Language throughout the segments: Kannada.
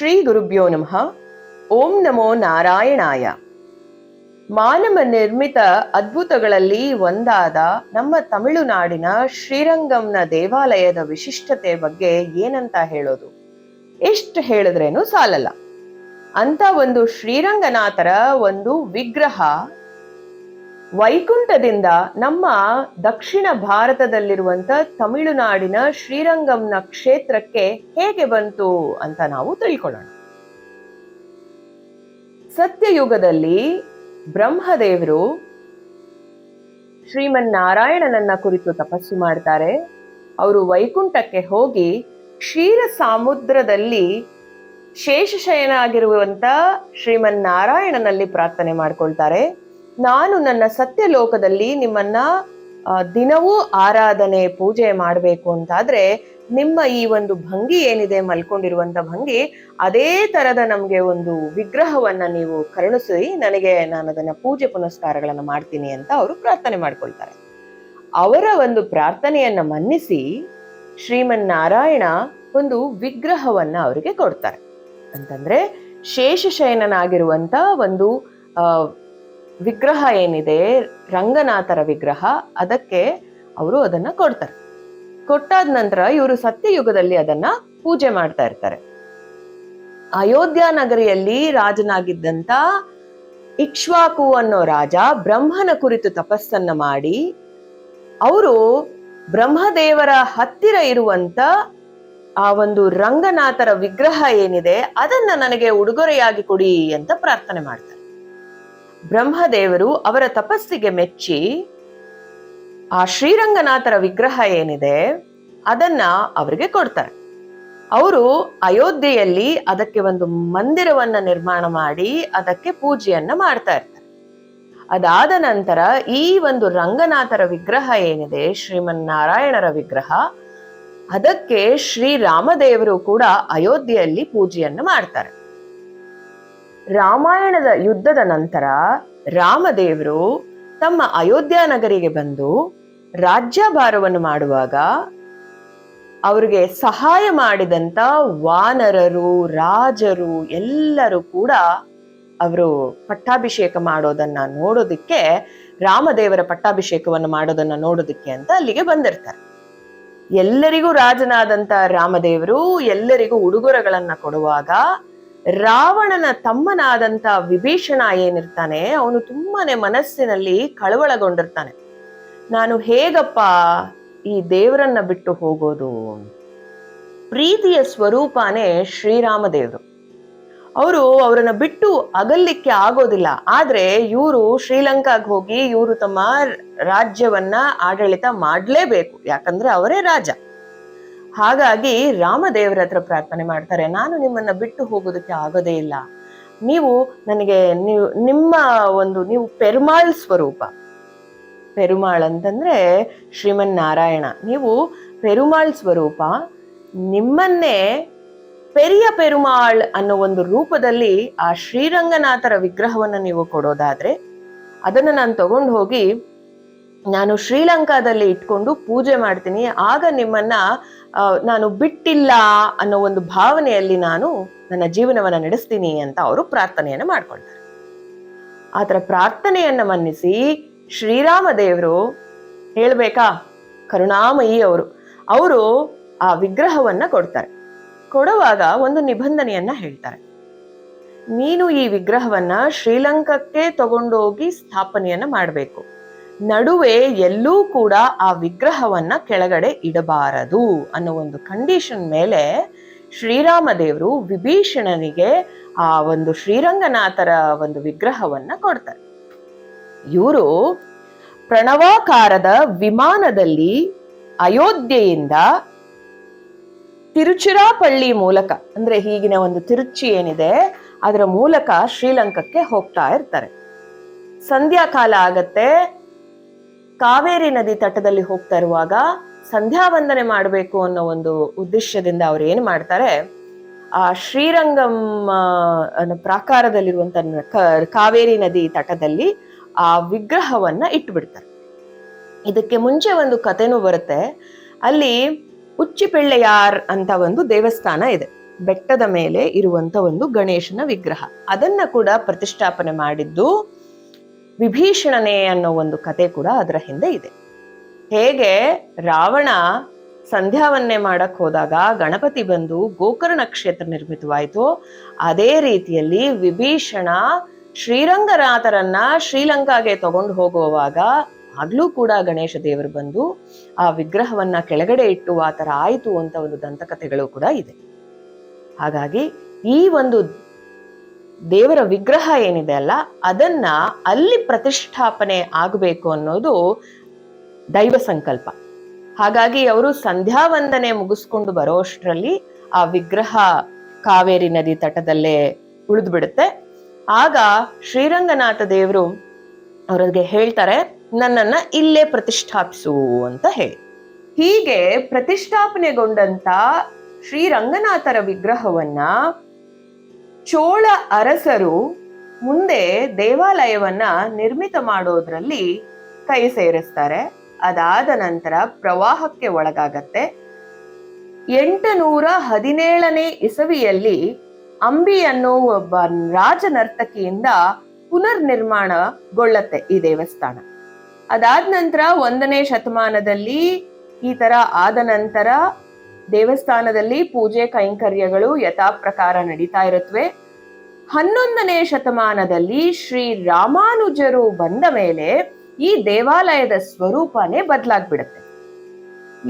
ಶ್ರೀ ಗುರುಭ್ಯೋ ನಮಃ. ಓಂ ನಮೋ ನಾರಾಯಣಾಯ. ಮಾನವ ನಿರ್ಮಿತ ಅದ್ಭುತಗಳಲ್ಲಿ ಒಂದಾದ ನಮ್ಮ ತಮಿಳುನಾಡಿನ ಶ್ರೀರಂಗಂನ ದೇವಾಲಯದ ವಿಶಿಷ್ಟತೆ ಬಗ್ಗೆ ಏನಂತ ಹೇಳೋದು? ಎಷ್ಟು ಹೇಳಿದ್ರೇನು ಸಾಲಲ್ಲ. ಅಂತ ಒಂದು ಶ್ರೀರಂಗನಾಥರ ಒಂದು ವಿಗ್ರಹ ವೈಕುಂಠದಿಂದ ನಮ್ಮ ದಕ್ಷಿಣ ಭಾರತದಲ್ಲಿರುವಂತ ತಮಿಳುನಾಡಿನ ಶ್ರೀರಂಗಂನ ಕ್ಷೇತ್ರಕ್ಕೆ ಹೇಗೆ ಬಂತು ಅಂತ ನಾವು ತಿಳ್ಕೊಳ್ಳೋಣ. ಸತ್ಯಯುಗದಲ್ಲಿ ಬ್ರಹ್ಮದೇವರು ಶ್ರೀಮನ್ನಾರಾಯಣನನ್ನ ಕುರಿತು ತಪಸ್ಸು ಮಾಡ್ತಾರೆ. ಅವರು ವೈಕುಂಠಕ್ಕೆ ಹೋಗಿ ಕ್ಷೀರ ಸಮುದ್ರದಲ್ಲಿ ಶೇಷಶಯನ ಆಗಿರುವಂತ ಶ್ರೀಮನ್ನಾರಾಯಣನಲ್ಲಿ ಪ್ರಾರ್ಥನೆ ಮಾಡ್ಕೊಳ್ತಾರೆ. ನಾನು ನನ್ನ ಸತ್ಯ ಲೋಕದಲ್ಲಿ ನಿಮ್ಮನ್ನ ದಿನವೂ ಆರಾಧನೆ, ಪೂಜೆ ಮಾಡಬೇಕು ಅಂತಾದ್ರೆ, ನಿಮ್ಮ ಈ ಒಂದು ಭಂಗಿ ಏನಿದೆ, ಮಲ್ಕೊಂಡಿರುವಂತ ಭಂಗಿ, ಅದೇ ತರದ ನಮಗೆ ಒಂದು ವಿಗ್ರಹವನ್ನ ನೀವು ಕರುಣಿಸಿ, ನನಗೆ ನಾನು ಅದನ್ನ ಪೂಜೆ ಪುನಸ್ಕಾರಗಳನ್ನು ಮಾಡ್ತೀನಿ ಅಂತ ಅವರು ಪ್ರಾರ್ಥನೆ ಮಾಡ್ಕೊಳ್ತಾರೆ. ಅವರ ಒಂದು ಪ್ರಾರ್ಥನೆಯನ್ನ ಮನ್ನಿಸಿ, ಶ್ರೀಮನ್ನಾರಾಯಣ ಒಂದು ವಿಗ್ರಹವನ್ನ ಅವರಿಗೆ ಕೊಡ್ತಾರೆ. ಅಂತಂದ್ರೆ, ಶೇಷಶಯನನಾಗಿರುವಂತ ಒಂದು ವಿಗ್ರಹ ಏನಿದೆ, ರಂಗನಾಥರ ವಿಗ್ರಹ, ಅದಕ್ಕೆ ಅವರು ಅದನ್ನ ಕೊಡ್ತಾರೆ. ಕೊಟ್ಟಾದ ನಂತರ ಇವರು ಸತ್ಯಯುಗದಲ್ಲಿ ಅದನ್ನ ಪೂಜೆ ಮಾಡ್ತಾ ಇರ್ತಾರೆ. ಅಯೋಧ್ಯ ನಗರಿಯಲ್ಲಿ ರಾಜನಾಗಿದ್ದಂತ ಇಕ್ಷ್ವಾಕು ಅನ್ನೋ ರಾಜ ಬ್ರಹ್ಮನ ಕುರಿತು ತಪಸ್ಸನ್ನ ಮಾಡಿ, ಅವರು ಬ್ರಹ್ಮದೇವರ ಹತ್ತಿರ ಇರುವಂತ ಆ ಒಂದು ರಂಗನಾಥರ ವಿಗ್ರಹ ಏನಿದೆ, ಅದನ್ನ ನನಗೆ ಉಡುಗೊರೆಯಾಗಿ ಕೊಡಿ ಅಂತ ಪ್ರಾರ್ಥನೆ ಮಾಡ್ತಾರೆ. ಬ್ರಹ್ಮದೇವರು ಅವರ ತಪಸ್ಸಿಗೆ ಮೆಚ್ಚಿ ಆ ಶ್ರೀರಂಗನಾಥರ ವಿಗ್ರಹ ಏನಿದೆ, ಅದನ್ನ ಅವರಿಗೆ ಕೊಡ್ತಾರೆ. ಅವರು ಅಯೋಧ್ಯೆಯಲ್ಲಿ ಅದಕ್ಕೆ ಒಂದು ಮಂದಿರವನ್ನ ನಿರ್ಮಾಣ ಮಾಡಿ ಅದಕ್ಕೆ ಪೂಜೆಯನ್ನ ಮಾಡ್ತಾ ಇರ್ತಾರೆ. ಅದಾದ ನಂತರ ಈ ಒಂದು ರಂಗನಾಥರ ವಿಗ್ರಹ ಏನಿದೆ, ಶ್ರೀಮನ್ನಾರಾಯಣರ ವಿಗ್ರಹ, ಅದಕ್ಕೆ ಶ್ರೀರಾಮದೇವರು ಕೂಡ ಅಯೋಧ್ಯೆಯಲ್ಲಿ ಪೂಜೆಯನ್ನು ಮಾಡ್ತಾರೆ. ರಾಮಾಯಣದ ಯುದ್ಧದ ನಂತರ ರಾಮದೇವರು ತಮ್ಮ ಅಯೋಧ್ಯ ನಗರಿಗೆ ಬಂದು ರಾಜ್ಯಭಾರವನ್ನು ಮಾಡುವಾಗ ಅವರಿಗೆ ಸಹಾಯ ಮಾಡಿದಂತ ವಾನರರು, ರಾಜರು ಎಲ್ಲರೂ ಕೂಡ ಅವರು ಪಟ್ಟಾಭಿಷೇಕ ಮಾಡೋದನ್ನ ನೋಡೋದಕ್ಕೆ, ರಾಮದೇವರ ಪಟ್ಟಾಭಿಷೇಕವನ್ನು ಮಾಡೋದನ್ನ ನೋಡೋದಕ್ಕೆ ಅಂತ ಅಲ್ಲಿಗೆ ಬಂದಿರ್ತಾರೆ. ಎಲ್ಲರಿಗೂ ರಾಜನಾದಂತ ರಾಮದೇವರು ಎಲ್ಲರಿಗೂ ಉಡುಗೊರೆಗಳನ್ನ ಕೊಡುವಾಗ ರಾವಣನ ತಮ್ಮನಾದಂತ ವಿಭೀಷಣ ಏನಿರ್ತಾನೆ, ಅವನು ತುಂಬಾನೇ ಮನಸ್ಸಿನಲ್ಲಿ ಕಳವಳಗೊಂಡಿರ್ತಾನೆ. ನಾನು ಹೇಗಪ್ಪ ಈ ದೇವರನ್ನ ಬಿಟ್ಟು ಹೋಗೋದು? ಪ್ರೀತಿಯ ಸ್ವರೂಪನೇ ಶ್ರೀರಾಮ ದೇವರು ಅವರು ಅವರನ್ನ ಬಿಟ್ಟು ಅಗಲಿಕ್ಕೆ ಆಗೋದಿಲ್ಲ. ಆದ್ರೆ ಇವರು ಶ್ರೀಲಂಕಾಗೆ ಹೋಗಿ ಇವರು ತಮ್ಮ ರಾಜ್ಯವನ್ನ ಆಡಳಿತ ಮಾಡಲೇಬೇಕು. ಯಾಕಂದ್ರೆ ಅವರೇ ರಾಜ. ಹಾಗಾಗಿ ರಾಮದೇವರ ಹತ್ರ ಪ್ರಾರ್ಥನೆ ಮಾಡ್ತಾರೆ. ನಾನು ನಿಮ್ಮನ್ನ ಬಿಟ್ಟು ಹೋಗೋದಕ್ಕೆ ಆಗೋದೇ ಇಲ್ಲ. ನೀವು ನನಗೆ ನೀವು ನಿಮ್ಮ ಒಂದು ನೀವು ಪೆರುಮಾಳ್ ಸ್ವರೂಪ. ಪೆರುಮಾಳ್ ಅಂತಂದ್ರೆ ಶ್ರೀಮನ್ ನಾರಾಯಣ ನೀವು ಪೆರುಮಾಳ್ ಸ್ವರೂಪ. ನಿಮ್ಮನ್ನೇ ಪೆರಿಯ ಪೆರುಮಾಳ್ ಅನ್ನೋ ಒಂದು ರೂಪದಲ್ಲಿ ಆ ಶ್ರೀರಂಗನಾಥರ ವಿಗ್ರಹವನ್ನು ನೀವು ಕೊಡೋದಾದ್ರೆ ಅದನ್ನು ನಾನು ತಗೊಂಡು ಹೋಗಿ ನಾನು ಶ್ರೀಲಂಕಾದಲ್ಲಿ ಇಟ್ಕೊಂಡು ಪೂಜೆ ಮಾಡ್ತೀನಿ. ಆಗ ನಿಮ್ಮನ್ನ ನಾನು ಬಿಟ್ಟಿಲ್ಲ ಅನ್ನೋ ಒಂದು ಭಾವನೆಯಲ್ಲಿ ನಾನು ನನ್ನ ಜೀವನವನ್ನ ನಡೆಸ್ತೀನಿ ಅಂತ ಅವರು ಪ್ರಾರ್ಥನೆಯನ್ನು ಮಾಡ್ಕೊಳ್ತಾರೆ. ಆತರ ಪ್ರಾರ್ಥನೆಯನ್ನ ಮನ್ನಿಸಿ ಶ್ರೀರಾಮ ದೇವರು ಹೇಳಬೇಕಾ? ಕರುಣಾಮಯಿ ಅವರು. ಅವರು ಆ ವಿಗ್ರಹವನ್ನ ಕೊಡ್ತಾರೆ. ಕೊಡುವಾಗ ಒಂದು ನಿಬಂಧನೆಯನ್ನ ಹೇಳ್ತಾರೆ. ನೀನು ಈ ವಿಗ್ರಹವನ್ನ ಶ್ರೀಲಂಕಕ್ಕೆ ತಗೊಂಡೋಗಿ ಸ್ಥಾಪನೆಯನ್ನ ಮಾಡಬೇಕು. ನಡುವೆ ಎಲ್ಲೂ ಕೂಡ ಆ ವಿಗ್ರಹವನ್ನ ಕೆಳಗಡೆ ಇಡಬಾರದು ಅನ್ನೋ ಒಂದು ಕಂಡೀಷನ್ ಮೇಲೆ ಶ್ರೀರಾಮ ದೇವರು ವಿಭೀಷಣನಿಗೆ ಆ ಒಂದು ಶ್ರೀರಂಗನಾಥರ ಒಂದು ವಿಗ್ರಹವನ್ನ ಕೊಡ್ತಾರೆ. ಇವರು ಪ್ರಣವಾಕಾರದ ವಿಮಾನದಲ್ಲಿ ಅಯೋಧ್ಯೆಯಿಂದ ತಿರುಚಿರಾಪಳ್ಳಿ ಮೂಲಕ, ಅಂದ್ರೆ ಈಗಿನ ಒಂದು ತಿರುಚಿ ಏನಿದೆ, ಅದರ ಮೂಲಕ ಶ್ರೀಲಂಕಕ್ಕೆ ಹೋಗ್ತಾ ಇರ್ತಾರೆ. ಸಂಧ್ಯಾಕಾಲ ಆಗತ್ತೆ ಕಾವೇರಿ ನದಿ ತಟದಲ್ಲಿ ಹೋಗ್ತಾ ಇರುವಾಗ ಸಂಧ್ಯಾ ವಂದನೆ ಮಾಡಬೇಕು ಅನ್ನೋ ಒಂದು ಉದ್ದೇಶದಿಂದ ಅವ್ರು ಏನು ಮಾಡ್ತಾರೆ? ಆ ಶ್ರೀರಂಗಂ ಪ್ರಾಕಾರದಲ್ಲಿರುವಂತ ಕಾವೇರಿ ನದಿ ತಟದಲ್ಲಿ ಆ ವಿಗ್ರಹವನ್ನ ಇಟ್ಬಿಡ್ತಾರೆ. ಇದಕ್ಕೆ ಮುಂಚೆ ಒಂದು ಕಥೆನೂ ಬರುತ್ತೆ. ಅಲ್ಲಿ ಉಚ್ಚಿಪಿಳ್ಳೆಯಾರ್ ಅಂತ ಒಂದು ದೇವಸ್ಥಾನ ಇದೆ. ಬೆಟ್ಟದ ಮೇಲೆ ಇರುವಂತ ಒಂದು ಗಣೇಶನ ವಿಗ್ರಹ. ಅದನ್ನ ಕೂಡ ಪ್ರತಿಷ್ಠಾಪನೆ ಮಾಡಿದ್ದು ವಿಭೀಷಣನೆ ಅನ್ನೋ ಒಂದು ಕತೆ ಕೂಡ ಅದರ ಹಿಂದೆ ಇದೆ. ಹೇಗೆ ರಾವಣ ಸಂಧ್ಯಾವನ್ನೇ ಮಾಡಕ್ ಹೋದಾಗ ಗಣಪತಿ ಬಂದು ಗೋಕರ್ಣ ಕ್ಷೇತ್ರ ನಿರ್ಮಿತವಾಯಿತು, ಅದೇ ರೀತಿಯಲ್ಲಿ ವಿಭೀಷಣ ಶ್ರೀರಂಗನಾಥರನ್ನ ಶ್ರೀಲಂಕಾಗೆ ತಗೊಂಡು ಹೋಗುವಾಗ ಆಗ್ಲೂ ಕೂಡ ಗಣೇಶ ದೇವರು ಬಂದು ಆ ವಿಗ್ರಹವನ್ನ ಕೆಳಗಡೆ ಇಟ್ಟು ಆ ಥರ ಆಯಿತು ಅಂತ ಒಂದು ದಂತಕಥೆಗಳು ಕೂಡ ಇದೆ. ಹಾಗಾಗಿ ಈ ಒಂದು ದೇವರ ವಿಗ್ರಹ ಏನಿದೆ ಅಲ್ಲ, ಅದನ್ನ ಅಲ್ಲಿ ಪ್ರತಿಷ್ಠಾಪನೆ ಆಗಬೇಕು ಅನ್ನೋದು ದೈವ ಸಂಕಲ್ಪ. ಹಾಗಾಗಿ ಅವರು ಸಂಧ್ಯಾ ವಂದನೆ ಮುಗಿಸ್ಕೊಂಡು ಬರೋಷ್ಟರಲ್ಲಿ ಆ ವಿಗ್ರಹ ಕಾವೇರಿ ನದಿ ತಟದಲ್ಲೇ ಉಳಿದು ಬಿಡುತ್ತೆ ಆಗ ಶ್ರೀರಂಗನಾಥ ದೇವರು ಅವರಿಗೆ ಹೇಳ್ತಾರೆ, ನನ್ನನ್ನ ಇಲ್ಲೇ ಪ್ರತಿಷ್ಠಾಪಿಸು ಅಂತ ಹೇಳಿ. ಹೀಗೆ ಪ್ರತಿಷ್ಠಾಪನೆಗೊಂಡಂತ ಶ್ರೀರಂಗನಾಥರ ವಿಗ್ರಹವನ್ನ ಚೋಳ ಅರಸರು ಮುಂದೆ ದೇವಾಲಯವನ್ನ ನಿರ್ಮಿತ ಮಾಡೋದ್ರಲ್ಲಿ ಕೈ ಸೇರಿಸ್ತಾರೆ. ಅದಾದ ನಂತರ ಪ್ರವಾಹಕ್ಕೆ ಒಳಗಾಗತ್ತೆ. ಎಂಟುನೂರ ಹದಿನೇಳನೇ ಇಸವಿಯಲ್ಲಿ ಅಂಬಿ ಅನ್ನೋ ಒಬ್ಬ ರಾಜನರ್ತಕಿಯಿಂದ ಪುನರ್ ನಿರ್ಮಾಣಗೊಳ್ಳತ್ತೆ ಈ ದೇವಸ್ಥಾನ. ಅದಾದ ನಂತರ ಒಂದನೇ ಶತಮಾನದಲ್ಲಿ ಈ ತರ ಆದ ನಂತರ ದೇವಸ್ಥಾನದಲ್ಲಿ ಪೂಜೆ ಕೈಂಕರ್ಯಗಳು ಯಥಾಪ್ರಕಾರ ನಡೀತಾ ಇರುತ್ತವೆ ಹನ್ನೊಂದನೇ ಶತಮಾನದಲ್ಲಿ ಶ್ರೀ ರಾಮಾನುಜರು ಬಂದ ಮೇಲೆ ಈ ದೇವಾಲಯದ ಸ್ವರೂಪನೇ ಬದಲಾಗ್ಬಿಡುತ್ತೆ.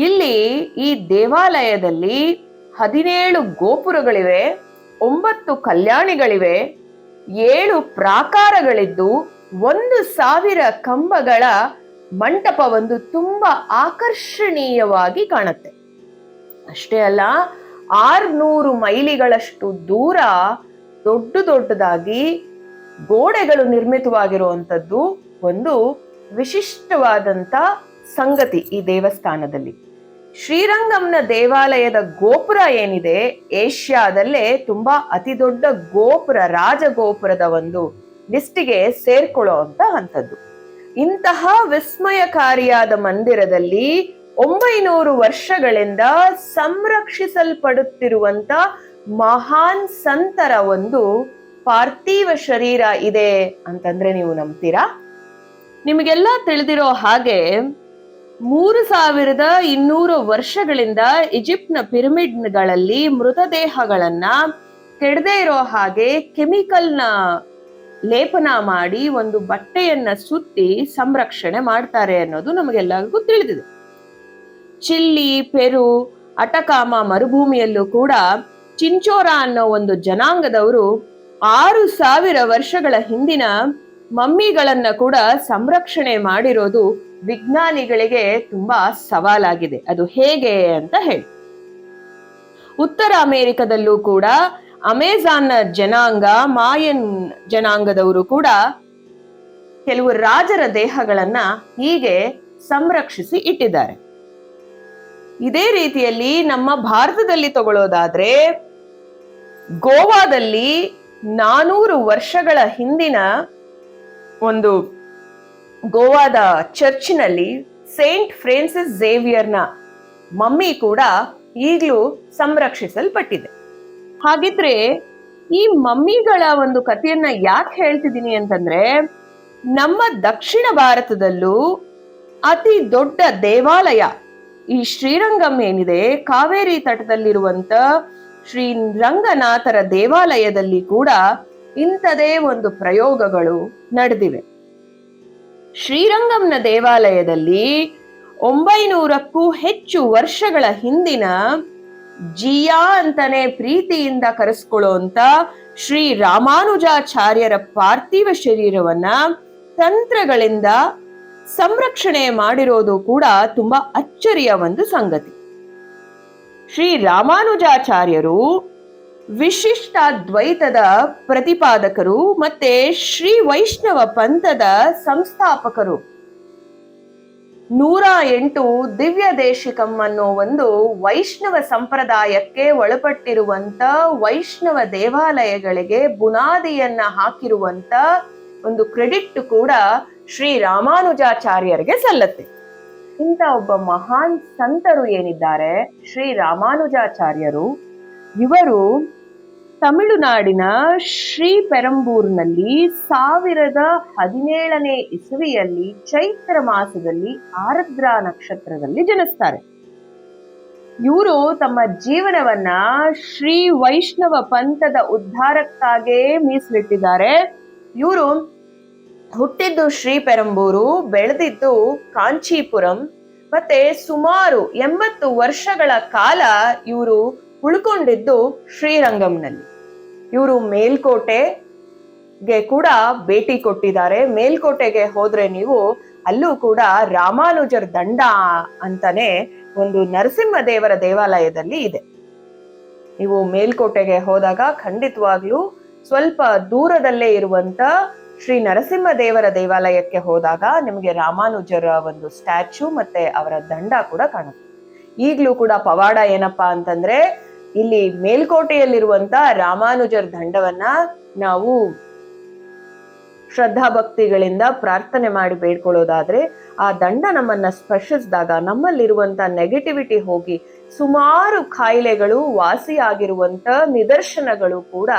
ಇಲ್ಲಿ ಈ ದೇವಾಲಯದಲ್ಲಿ ಹದಿನೇಳು ಗೋಪುರಗಳಿವೆ, ಒಂಬತ್ತು ಕಲ್ಯಾಣಿಗಳಿವೆ, ಏಳು ಪ್ರಾಕಾರಗಳಿದ್ದು, ಒಂದು ಸಾವಿರ ಕಂಬಗಳ ಮಂಟಪವೊಂದು ತುಂಬಾ ಆಕರ್ಷಣೀಯವಾಗಿ ಕಾಣುತ್ತೆ. ಅಷ್ಟೇ ಅಲ್ಲ, ಆರ್ನೂರು ಮೈಲಿಗಳಷ್ಟು ದೂರ ದೊಡ್ಡ ದೊಡ್ಡದಾಗಿ ಗೋಡೆಗಳು ನಿರ್ಮಿತವಾಗಿರುವಂಥದ್ದು ಒಂದು ವಿಶಿಷ್ಟವಾದಂಥ ಸಂಗತಿ ಈ ದೇವಸ್ಥಾನದಲ್ಲಿ. ಶ್ರೀರಂಗಂನ ದೇವಾಲಯದ ಗೋಪುರ ಏನಿದೆ, ಏಷ್ಯಾದಲ್ಲೇ ತುಂಬಾ ಅತಿ ದೊಡ್ಡ ಗೋಪುರ, ರಾಜಗೋಪುರದ ಒಂದು ಲಿಸ್ಟಿಗೆ ಸೇರ್ಕೊಳ್ಳೋ ಅಂತ ಅಂಥದ್ದು. ಇಂತಹ ವಿಸ್ಮಯಕಾರಿಯಾದ ಮಂದಿರದಲ್ಲಿ ಒಂಬೈನೂರು ವರ್ಷಗಳಿಂದ ಸಂರಕ್ಷಿಸಲ್ಪಡುತ್ತಿರುವಂತ ಮಹಾನ್ ಸಂತರ ಒಂದು ಪಾರ್ಥಿವ ಶರೀರ ಇದೆ ಅಂತಂದ್ರೆ ನೀವು ನಂಬ್ತೀರಾ? ನಿಮಗೆಲ್ಲ ತಿಳಿದಿರೋ ಹಾಗೆ ಮೂರು ಸಾವಿರದ ಇನ್ನೂರು ವರ್ಷಗಳಿಂದ ಈಜಿಪ್ಟ್ನ ಪಿರಮಿಡ್ಗಳಲ್ಲಿ ಮೃತದೇಹಗಳನ್ನ ಕೆಡದೇ ಇರೋ ಹಾಗೆ ಕೆಮಿಕಲ್ನ ಲೇಪನ ಮಾಡಿ ಒಂದು ಬಟ್ಟೆಯನ್ನ ಸುತ್ತಿ ಸಂರಕ್ಷಣೆ ಮಾಡ್ತಾರೆ ಅನ್ನೋದು ನಮಗೆಲ್ಲರಿಗೂ ತಿಳಿದಿದೆ. ಚಿಲ್ಲಿ, ಪೆರು, ಅಟಕಾಮ ಮರುಭೂಮಿಯಲ್ಲೂ ಕೂಡ ಚಿಂಚೋರ ಅನ್ನೋ ಒಂದು ಜನಾಂಗದವರು ಆರು ಸಾವಿರ ವರ್ಷಗಳ ಹಿಂದಿನ ಮಮ್ಮಿಗಳನ್ನ ಕೂಡ ಸಂರಕ್ಷಣೆ ಮಾಡಿರೋದು ವಿಜ್ಞಾನಿಗಳಿಗೆ ತುಂಬಾ ಸವಾಲಾಗಿದೆ. ಅದು ಹೇಗೆ ಅಂತ ಹೇಳಿ. ಉತ್ತರ ಅಮೆರಿಕದಲ್ಲೂ ಕೂಡ ಅಮೆಜಾನ್ನ ಜನಾಂಗ, ಮಾಯನ್ ಜನಾಂಗದವರು ಕೂಡ ಕೆಲವು ರಾಜರ ದೇಹಗಳನ್ನ ಹೀಗೆ ಸಂರಕ್ಷಿಸಿ ಇಟ್ಟಿದ್ದಾರೆ. ಇದೇ ರೀತಿಯಲ್ಲಿ ನಮ್ಮ ಭಾರತದಲ್ಲಿ ತಗೊಳ್ಳೋದಾದ್ರೆ, ಗೋವಾದಲ್ಲಿ ನಾನೂರು ವರ್ಷಗಳ ಹಿಂದಿನ ಒಂದು ಗೋವಾದ ಚರ್ಚಿನಲ್ಲಿ ಸೇಂಟ್ ಫ್ರಾನ್ಸಿಸ್ ಝೇವಿಯರ್ನ ಮಮ್ಮಿ ಕೂಡ ಈಗಲೂ ಸಂರಕ್ಷಿಸಲ್ಪಟ್ಟಿದೆ. ಹಾಗಿದ್ರೆ ಈ ಮಮ್ಮಿಗಳ ಒಂದು ಕಥೆಯನ್ನ ಯಾಕೆ ಹೇಳ್ತಿದ್ದೀನಿ ಅಂತಂದ್ರೆ, ನಮ್ಮ ದಕ್ಷಿಣ ಭಾರತದಲ್ಲೂ ಅತಿ ದೊಡ್ಡ ದೇವಾಲಯ ಈ ಶ್ರೀರಂಗಂ ಏನಿದೆ, ಕಾವೇರಿ ತಟದಲ್ಲಿರುವಂತ ಶ್ರೀ ರಂಗನಾಥರ ದೇವಾಲಯದಲ್ಲಿ ಕೂಡ ಇಂಥದೇ ಒಂದು ಪ್ರಯೋಗಗಳು ನಡೆದಿವೆ. ಶ್ರೀರಂಗಂನ ದೇವಾಲಯದಲ್ಲಿ ಒಂಬೈನೂರಕ್ಕೂ ಹೆಚ್ಚು ವರ್ಷಗಳ ಹಿಂದಿನ ಜಿಯಾ ಅಂತಾನೆ ಪ್ರೀತಿಯಿಂದ ಕರೆಸ್ಕೊಳ್ಳುವಂತ ಶ್ರೀ ರಾಮಾನುಜಾಚಾರ್ಯರ ಪಾರ್ಥಿವ ಶರೀರವನ್ನ ತಂತ್ರಗಳಿಂದ ಸಂರಕ್ಷಣೆ ಮಾಡಿರೋದು ಕೂಡ ತುಂಬಾ ಅಚ್ಚರಿಯ ಒಂದು ಸಂಗತಿ. ಶ್ರೀ ರಾಮಾನುಜಾಚಾರ್ಯರು ವಿಶಿಷ್ಟ ದ್ವೈತದ ಪ್ರತಿಪಾದಕರು ಮತ್ತೆ ಶ್ರೀ ವೈಷ್ಣವ ಪಂಥದ ಸಂಸ್ಥಾಪಕರು. ನೂರ ಎಂಟು ದಿವ್ಯ ದೇಶಿಕಂ ಅನ್ನೋ ಒಂದು ವೈಷ್ಣವ ಸಂಪ್ರದಾಯಕ್ಕೆ ಒಳಪಟ್ಟಿರುವಂತ ವೈಷ್ಣವ ದೇವಾಲಯಗಳಿಗೆ ಬುನಾದಿಯನ್ನ ಹಾಕಿರುವಂತ ಒಂದು ಕ್ರೆಡಿಟ್ ಕೂಡ ಶ್ರೀ ರಾಮಾನುಜಾಚಾರ್ಯರಿಗೆ ಸಲ್ಲತ್ತೆ. ಇಂಥ ಒಬ್ಬ ಮಹಾನ್ ಸಂತರು ಏನಿದ್ದಾರೆ? ಶ್ರೀ ರಾಮಾನುಜಾಚಾರ್ಯರು, ಇವರು ತಮಿಳುನಾಡಿನ ಶ್ರೀ ಪೆರಂಬೂರ್ನಲ್ಲಿ ಸಾವಿರದ ಹದಿನೇಳನೇ ಇಸವಿಯಲ್ಲಿ ಚೈತ್ರ ಮಾಸದಲ್ಲಿ ಆರದ್ರ ನಕ್ಷತ್ರದಲ್ಲಿ ಜನಿಸ್ತಾರೆ. ಇವರು ತಮ್ಮ ಜೀವನವನ್ನ ಶ್ರೀ ವೈಷ್ಣವ ಪಂಥದ ಉದ್ಧಾರಕ್ಕಾಗೇ ಮೀಸಲಿಟ್ಟಿದ್ದಾರೆ. ಇವರು ಹುಟ್ಟಿದ್ದು ಶ್ರೀ ಪೆರಂಬೂರು, ಬೆಳೆದಿದ್ದು ಕಾಂಚೀಪುರಂ. ಮತ್ತೆ ಸುಮಾರು ಎಂಬತ್ತು ವರ್ಷಗಳ ಕಾಲ ಇವರು ಉಳ್ಕೊಂಡಿದ್ದು ಶ್ರೀರಂಗಂನಲ್ಲಿ. ಇವರು ಮೇಲ್ಕೋಟೆಗೆ ಕೂಡ ಭೇಟಿ ಕೊಟ್ಟಿದ್ದಾರೆ. ಮೇಲ್ಕೋಟೆಗೆ ಹೋದ್ರೆ ನೀವು ಅಲ್ಲೂ ಕೂಡ ರಾಮಾನುಜರ್ ದಂಡ ಅಂತಾನೆ ಒಂದು ನರಸಿಂಹ ದೇವರ ದೇವಾಲಯದಲ್ಲಿ ಇದೆ. ನೀವು ಮೇಲ್ಕೋಟೆಗೆ ಹೋದಾಗ ಖಂಡಿತವಾಗ್ಲೂ ಸ್ವಲ್ಪ ದೂರದಲ್ಲೇ ಇರುವಂತ ಶ್ರೀ ನರಸಿಂಹ ದೇವರ ದೇವಾಲಯಕ್ಕೆ ಹೋದಾಗ ನಿಮಗೆ ರಾಮಾನುಜರ ಒಂದು ಸ್ಟ್ಯಾಚು ಮತ್ತೆ ಅವರ ದಂಡ ಕೂಡ ಕಾಣುತ್ತೆ. ಈಗಲೂ ಕೂಡ ಪವಾಡ ಏನಪ್ಪಾ ಅಂತಂದ್ರೆ ಇಲ್ಲಿ ಮೇಲ್ಕೋಟೆಯಲ್ಲಿರುವಂತ ರಾಮಾನುಜರ್ ದಂಡವನ್ನ ನಾವು ಶ್ರದ್ಧಾ ಭಕ್ತಿಗಳಿಂದ ಪ್ರಾರ್ಥನೆ ಮಾಡಿ ಬೇಡ್ಕೊಳ್ಳೋದಾದ್ರೆ ಆ ದಂಡ ನಮ್ಮನ್ನ ಸ್ಪರ್ಶಿಸಿದಾಗ ನಮ್ಮಲ್ಲಿರುವಂತ ನೆಗೆಟಿವಿಟಿ ಹೋಗಿ ಸುಮಾರು ಕಾಯಿಲೆಗಳು ವಾಸಿಯಾಗಿರುವಂತ ನಿದರ್ಶನಗಳು ಕೂಡ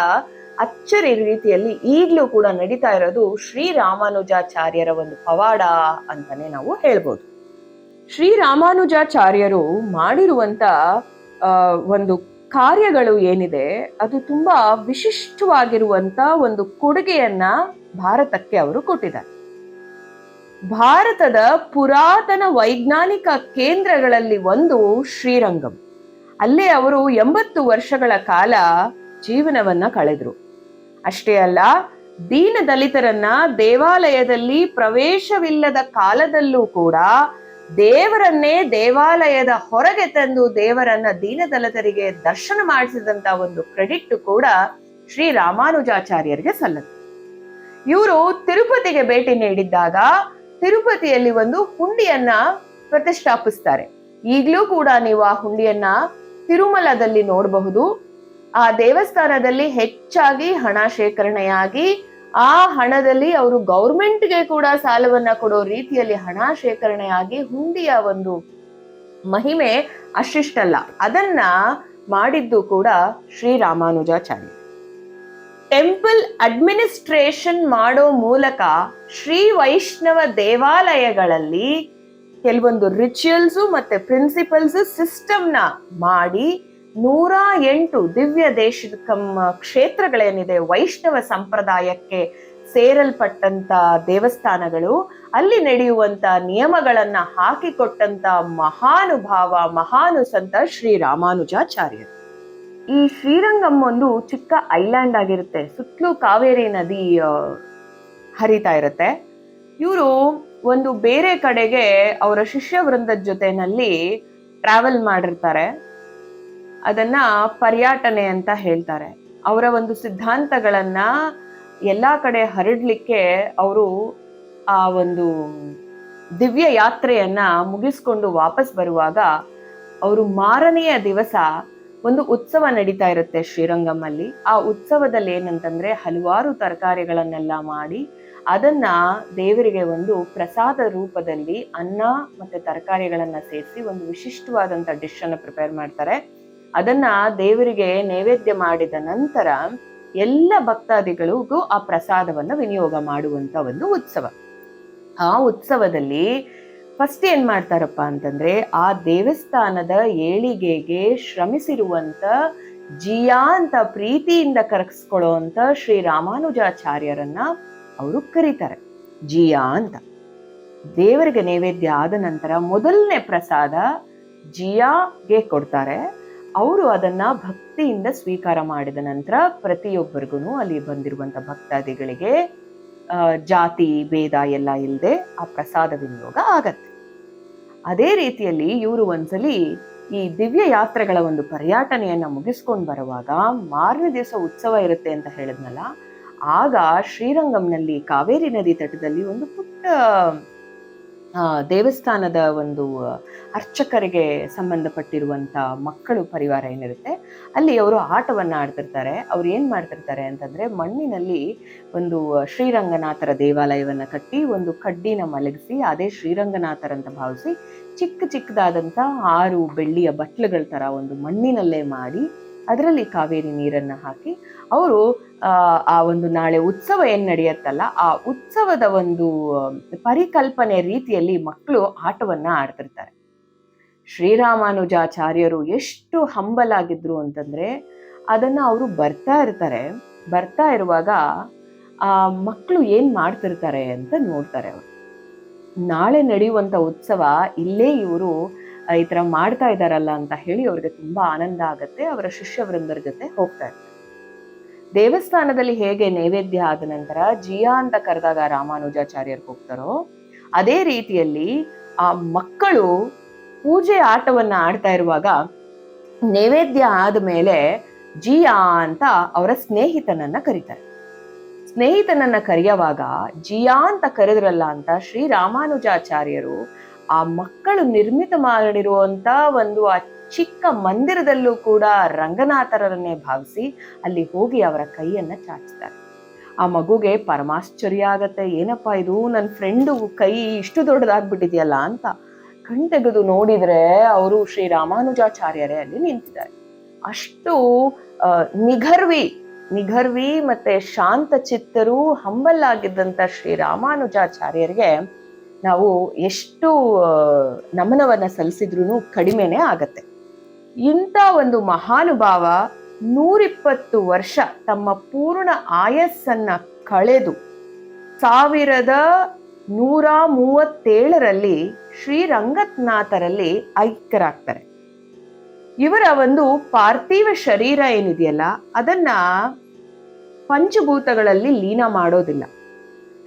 ಅಚ್ಚರಿ ರೀತಿಯಲ್ಲಿ ಈಗ್ಲೂ ಕೂಡ ನಡೀತಾ ಇರೋದು ಶ್ರೀರಾಮಾನುಜಾಚಾರ್ಯರ ಒಂದು ಪವಾಡ ಅಂತಾನೆ ನಾವು ಹೇಳ್ಬೋದು. ಶ್ರೀರಾಮಾನುಜಾಚಾರ್ಯರು ಮಾಡಿರುವಂತ ಒಂದು ಕಾರ್ಯಗಳು ಏನಿದೆ, ಅದು ತುಂಬಾ ವಿಶಿಷ್ಟವಾಗಿರುವಂತ ಒಂದು ಕೊಡುಗೆಯನ್ನ ಭಾರತಕ್ಕೆ ಅವರು ಕೊಟ್ಟಿದ್ದಾರೆ. ಭಾರತದ ಪುರಾತನ ವೈಜ್ಞಾನಿಕ ಕೇಂದ್ರಗಳಲ್ಲಿ ಒಂದು ಶ್ರೀರಂಗಂ. ಅಲ್ಲೇ ಅವರು ಎಂಬತ್ತು ವರ್ಷಗಳ ಕಾಲ ಜೀವನವನ್ನ ಕಳೆದ್ರು. ಅಷ್ಟೇ ಅಲ್ಲ, ದೀನ ದಲಿತರನ್ನ ದೇವಾಲಯದಲ್ಲಿ ಪ್ರವೇಶವಿಲ್ಲದ ಕಾಲದಲ್ಲೂ ಕೂಡ ದೇವರನ್ನೇ ದೇವಾಲಯದ ಹೊರಗೆ ತಂದು ದೇವರನ್ನ ದೀನದಲಿತರಿಗೆ ದರ್ಶನ ಮಾಡಿಸಿದಂತ ಒಂದು ಕ್ರೆಡಿಟ್ ಕೂಡ ಶ್ರೀ ರಾಮಾನುಜಾಚಾರ್ಯರಿಗೆ ಸಲ್ಲುತ್ತೆ ಇವರು ತಿರುಪತಿಗೆ ಭೇಟಿ ನೀಡಿದ್ದಾಗ ತಿರುಪತಿಯಲ್ಲಿ ಒಂದು ಹುಂಡಿಯನ್ನ ಪ್ರತಿಷ್ಠಾಪಿಸ್ತಾರೆ. ಈಗಲೂ ಕೂಡ ನೀವು ಆ ಹುಂಡಿಯನ್ನ ತಿರುಮಲದಲ್ಲಿ ನೋಡಬಹುದು. ಆ ದೇವಸ್ಥಾನದಲ್ಲಿ ಹೆಚ್ಚಾಗಿ ಹಣ ಶೇಖರಣೆಯಾಗಿ, ಆ ಹಣದಲ್ಲಿ ಅವರು ಗೌರ್ಮೆಂಟ್ಗೆ ಕೂಡ ಸಾಲವನ್ನ ಕೊಡೋ ರೀತಿಯಲ್ಲಿ ಹಣ ಶೇಖರಣೆಯಾಗಿ ಹುಂಡಿಯ ಒಂದು ಮಹಿಮೆ ಅಷ್ಟಿಷ್ಟಲ್ಲ. ಅದನ್ನ ಮಾಡಿದ್ದು ಕೂಡ ಶ್ರೀ ರಾಮಾನುಜಾಚಾರ್ಯ. ಟೆಂಪಲ್ ಅಡ್ಮಿನಿಸ್ಟ್ರೇಷನ್ ಮಾಡೋ ಮೂಲಕ ಶ್ರೀ ವೈಷ್ಣವ ದೇವಾಲಯಗಳಲ್ಲಿ ಕೆಲವೊಂದು ರಿಚುವಲ್ಸು ಮತ್ತೆ ಪ್ರಿನ್ಸಿಪಲ್ಸ್ ಸಿಸ್ಟಮ್ನ ಮಾಡಿ ನೂರ ಎಂಟು ದಿವ್ಯ ದೇಶದ ಕಮ್ಮ ಕ್ಷೇತ್ರಗಳೇನಿದೆ, ವೈಷ್ಣವ ಸಂಪ್ರದಾಯಕ್ಕೆ ಸೇರಲ್ಪಟ್ಟಂತ ದೇವಸ್ಥಾನಗಳು, ಅಲ್ಲಿ ನಡೆಯುವಂತ ನಿಯಮಗಳನ್ನ ಹಾಕಿಕೊಟ್ಟಂತ ಮಹಾನುಭಾವ ಮಹಾನು ಸಂತ ಶ್ರೀ ರಾಮಾನುಜಾಚಾರ್ಯರು. ಈ ಶ್ರೀರಂಗಂ ಒಂದು ಚಿಕ್ಕ ಐಲ್ಯಾಂಡ್ ಆಗಿರುತ್ತೆ. ಸುತ್ತಲೂ ಕಾವೇರಿ ನದಿ ಹರಿತಾ ಇರುತ್ತೆ. ಇವರು ಒಂದು ಬೇರೆ ಕಡೆಗೆ ಅವರ ಶಿಷ್ಯ ವೃಂದದ ಜೊತೆನಲ್ಲಿ ಟ್ರಾವೆಲ್ ಮಾಡಿರ್ತಾರೆ. ಅದನ್ನ ಪರ್ಯಟನೆ ಅಂತ ಹೇಳ್ತಾರೆ. ಅವರ ಒಂದು ಸಿದ್ಧಾಂತಗಳನ್ನ ಎಲ್ಲಾ ಕಡೆ ಹರಡ್ಲಿಕ್ಕೆ ಅವರು ಆ ಒಂದು ದಿವ್ಯ ಯಾತ್ರೆಯನ್ನ ಮುಗಿಸ್ಕೊಂಡು ವಾಪಸ್ ಬರುವಾಗ ಅವರು ಮಾರನೆಯ ದಿವಸ ಒಂದು ಉತ್ಸವ ನಡೀತಾ ಇರುತ್ತೆ ಶ್ರೀರಂಗಮ್ಮಲ್ಲಿ ಆ ಉತ್ಸವದಲ್ಲಿ ಏನಂತಂದ್ರೆ ಹಲವಾರು ತರಕಾರಿಗಳನ್ನೆಲ್ಲ ಮಾಡಿ ಅದನ್ನ ದೇವರಿಗೆ ಒಂದು ಪ್ರಸಾದ ರೂಪದಲ್ಲಿ ಅನ್ನ ಮತ್ತೆ ತರಕಾರಿಗಳನ್ನ ಸೇರಿಸಿ ಒಂದು ವಿಶಿಷ್ಟವಾದಂತ ಡಿಶ್ ಅನ್ನು ಪ್ರಿಪೇರ್ ಮಾಡ್ತಾರೆ. ಅದನ್ನ ದೇವರಿಗೆ ನೈವೇದ್ಯ ಮಾಡಿದ ನಂತರ ಎಲ್ಲ ಭಕ್ತಾದಿಗಳಿಗೂ ಆ ಪ್ರಸಾದವನ್ನು ವಿನಿಯೋಗ ಮಾಡುವಂತ ಒಂದು ಉತ್ಸವ. ಆ ಉತ್ಸವದಲ್ಲಿ ಫಸ್ಟ್ ಏನ್ ಮಾಡ್ತಾರಪ್ಪ ಅಂತಂದ್ರೆ ಆ ದೇವಸ್ಥಾನದ ಏಳಿಗೆಗೆ ಶ್ರಮಿಸಿರುವಂತ ಜಿಯಾ ಅಂತ ಪ್ರೀತಿಯಿಂದ ಕರೆಸ್ಕೊಳ್ಳೋ ಅಂತ ಶ್ರೀ ರಾಮಾನುಜಾಚಾರ್ಯರನ್ನ ಅವರು ಕರೀತಾರೆ. ಜಿಯಾ ಅಂತ. ದೇವರಿಗೆ ನೈವೇದ್ಯ ಆದ ನಂತರ ಮೊದಲನೇ ಪ್ರಸಾದ ಜಿಯಾಗೆ ಕೊಡ್ತಾರೆ. ಅವರು ಅದನ್ನ ಭಕ್ತಿಯಿಂದ ಸ್ವೀಕಾರ ಮಾಡಿದ ನಂತರ ಪ್ರತಿಯೊಬ್ಬರಿಗೂ ಅಲ್ಲಿ ಬಂದಿರುವಂತ ಭಕ್ತಾದಿಗಳಿಗೆ ಜಾತಿ, ಭೇದ ಎಲ್ಲ ಇಲ್ಲದೆ ಆ ಪ್ರಸಾದ ವಿನಿಯೋಗ ಆಗತ್ತೆ. ಅದೇ ರೀತಿಯಲ್ಲಿ ಇವರು ಒಂದ್ಸಲಿ ಈ ದಿವ್ಯ ಯಾತ್ರೆಗಳ ಒಂದು ಪರ್ಯಟನೆಯನ್ನು ಮುಗಿಸ್ಕೊಂಡು ಬರುವಾಗ ಮಾರನೇ ದಿವಸ ಉತ್ಸವ ಇರುತ್ತೆ ಅಂತ ಹೇಳಿದ್ನಲ್ಲ, ಆಗ ಶ್ರೀರಂಗಂನಲ್ಲಿ ಕಾವೇರಿ ನದಿ ತಟದಲ್ಲಿ ಒಂದು ಪುಟ್ಟ ದೇವಸ್ಥಾನದ ಒಂದು ಅರ್ಚಕರಿಗೆ ಸಂಬಂಧಪಟ್ಟಿರುವಂಥ ಮಕ್ಕಳು ಪರಿವಾರ ಏನಿರುತ್ತೆ, ಅಲ್ಲಿ ಅವರು ಆಟವನ್ನ ಆಡ್ತಿರ್ತಾರೆ. ಅವ್ರು ಏನು ಮಾಡ್ತಿರ್ತಾರೆ ಅಂತಂದ್ರೆ ಮಣ್ಣಿನಲ್ಲಿ ಒಂದು ಶ್ರೀರಂಗನಾಥರ ದೇವಾಲಯವನ್ನ ಕಟ್ಟಿ ಒಂದು ಕಡ್ಡಿನ ಮಲಗಿಸಿ, ಅದೇ ಶ್ರೀರಂಗನಾಥರಂತ ಭಾವಿಸಿ ಚಿಕ್ಕ ಚಿಕ್ಕದಾದಂಥ ಆರು ಬೆಳ್ಳಿಯ ಬಟ್ಲುಗಳ ಥರ ಒಂದು ಮಣ್ಣಿನಲ್ಲೇ ಮಾಡಿ ಅದರಲ್ಲಿ ಕಾವೇರಿ ನೀರನ್ನು ಹಾಕಿ ಅವರು, ಆ ಒಂದು ನಾಳೆ ಉತ್ಸವ ಏನು ನಡೆಯುತ್ತಲ್ಲ, ಆ ಉತ್ಸವದ ಒಂದು ಪರಿಕಲ್ಪನೆ ರೀತಿಯಲ್ಲಿ ಮಕ್ಕಳು ಆಟವನ್ನು ಆಡ್ತಿರ್ತಾರೆ. ಶ್ರೀರಾಮಾನುಜಾಚಾರ್ಯರು ಎಷ್ಟು ಹಂಬಲಾಗಿದ್ರು ಅಂತಂದ್ರೆ, ಅದನ್ನ ಅವರು ಬರ್ತಾ ಇರ್ತಾರೆ. ಬರ್ತಾ ಇರುವಾಗ, ಆ ಮಕ್ಕಳು ಏನ್ ಮಾಡ್ತಿರ್ತಾರೆ ಅಂತ ನೋಡ್ತಾರೆ ಅವರು. ನಾಳೆ ನಡೆಯುವಂತ ಉತ್ಸವ ಇಲ್ಲೇ ಇವರು ಈ ತರ ಮಾಡ್ತಾ ಇದಾರಲ್ಲ ಅಂತ ಹೇಳಿ ಅವ್ರಿಗೆ ತುಂಬಾ ಆನಂದ ಆಗುತ್ತೆ. ಅವರ ಶಿಷ್ಯ ವೃಂದರ ಜೊತೆ ಹೋಗ್ತಾ ಇರ್ತಾರೆ. ದೇವಸ್ಥಾನದಲ್ಲಿ ಹೇಗೆ ನೈವೇದ್ಯ ಆದ ನಂತರ ಜಿಯಾ ಅಂತ ಕರೆದಾಗ ರಾಮಾನುಜಾಚಾರ್ಯರು ಹೋಗ್ತಾರೋ, ಅದೇ ರೀತಿಯಲ್ಲಿ ಆ ಮಕ್ಕಳು ಪೂಜೆ ಆಟವನ್ನ ಆಡ್ತಾ ಇರುವಾಗ ನೈವೇದ್ಯ ಆದ್ಮೇಲೆ ಜಿಯಾ ಅಂತ ಅವರ ಸ್ನೇಹಿತನನ್ನ ಕರೀತಾರೆ. ಸ್ನೇಹಿತನನ್ನ ಕರೆಯುವಾಗ ಜಿಯಾ ಅಂತ ಕರೆದ್ರಲ್ಲ ಅಂತ ಶ್ರೀ ರಾಮಾನುಜಾಚಾರ್ಯರು ಆ ಮಕ್ಕಳು ನಿರ್ಮಿತ ಮಾಡಿರುವಂತ ಒಂದು ಆ ಚಿಕ್ಕ ಮಂದಿರದಲ್ಲೂ ಕೂಡ ರಂಗನಾಥರನ್ನೇ ಭಾವಿಸಿ ಅಲ್ಲಿ ಹೋಗಿ ಅವರ ಕೈಯನ್ನ ಚಾಚ್ತಾರೆ ಆ ಮಗುಗೆ ಪರಮಾಶ್ಚರ್ಯ ಆಗತ್ತೆ, ಏನಪ್ಪ ಇದು? ನನ್ನ ಫ್ರೆಂಡು ಕೈ ಇಷ್ಟು ದೊಡ್ಡದಾಗ್ಬಿಟ್ಟಿದೆಯಲ್ಲ ಅಂತ ಕಣ್ ತೆಗೆದು ನೋಡಿದ್ರೆ ಅವರು ಶ್ರೀ ರಾಮಾನುಜಾಚಾರ್ಯರೇ ಅಲ್ಲಿ ನಿಂತಿದ್ದಾರೆ. ಅಷ್ಟು ನಿಘರ್ವಿ ನಿಘರ್ವಿ ಮತ್ತೆ ಶಾಂತ ಚಿತ್ತರು ಹಂಬಲ್ ಆಗಿದ್ದಂತ ಶ್ರೀ ರಾಮಾನುಜಾಚಾರ್ಯರಿಗೆ ನಾವು ಎಷ್ಟು ನಮನವನ್ನು ಸಲ್ಲಿಸಿದ್ರೂ ಕಡಿಮೆನೆ ಆಗತ್ತೆ. ಇಂಥ ಒಂದು ಮಹಾನುಭಾವ ನೂರಿಪ್ಪತ್ತು ವರ್ಷ ತಮ್ಮ ಪೂರ್ಣ ಆಯಸ್ಸನ್ನ ಕಳೆದು ಸಾವಿರದ ನೂರ ಮೂವತ್ತೇಳರಲ್ಲಿ ಶ್ರೀರಂಗನಾಥರಲ್ಲಿ ಐಕ್ಯರಾಗ್ತಾರೆ. ಇವರ ಒಂದು ಪಾರ್ಥಿವ ಶರೀರ ಏನಿದೆಯಲ್ಲ, ಅದನ್ನ ಪಂಚಭೂತಗಳಲ್ಲಿ ಲೀನ ಮಾಡೋದಿಲ್ಲ.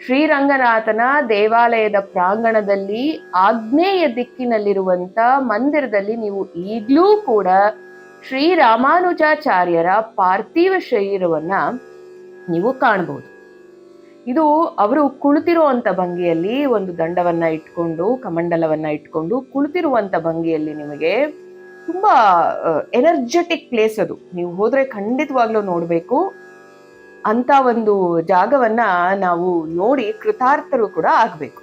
ಶ್ರೀರಂಗನಾಥನ ದೇವಾಲಯದ ಪ್ರಾಂಗಣದಲ್ಲಿ ಆಗ್ನೇಯ ದಿಕ್ಕಿನಲ್ಲಿರುವಂತ ಮಂದಿರದಲ್ಲಿ ನೀವು ಈಗ್ಲೂ ಕೂಡ ಶ್ರೀರಾಮಾನುಜಾಚಾರ್ಯರ ಪಾರ್ಥಿವ ಶರೀರವನ್ನ ನೀವು ಕಾಣಬಹುದು ಇದು ಅವರು ಕುಳಿತಿರುವಂತ ಭಂಗಿಯಲ್ಲಿ ಒಂದು ದಂಡವನ್ನ ಇಟ್ಕೊಂಡು, ಕಮಂಡಲವನ್ನ ಇಟ್ಕೊಂಡು ಕುಳಿತಿರುವಂತ ಭಂಗಿಯಲ್ಲಿ ನಿಮಗೆ ತುಂಬಾ ಎನರ್ಜೆಟಿಕ್ ಪ್ಲೇಸ್ ಅದು. ನೀವು ಹೋದ್ರೆ ಖಂಡಿತವಾಗ್ಲೂ ನೋಡ್ಬೇಕು. ಅಂತ ಒಂದು ಜಾಗವನ್ನ ನಾವು ನೋಡಿ ಕೃತಾರ್ಥರು ಕೂಡ ಆಗಬೇಕು.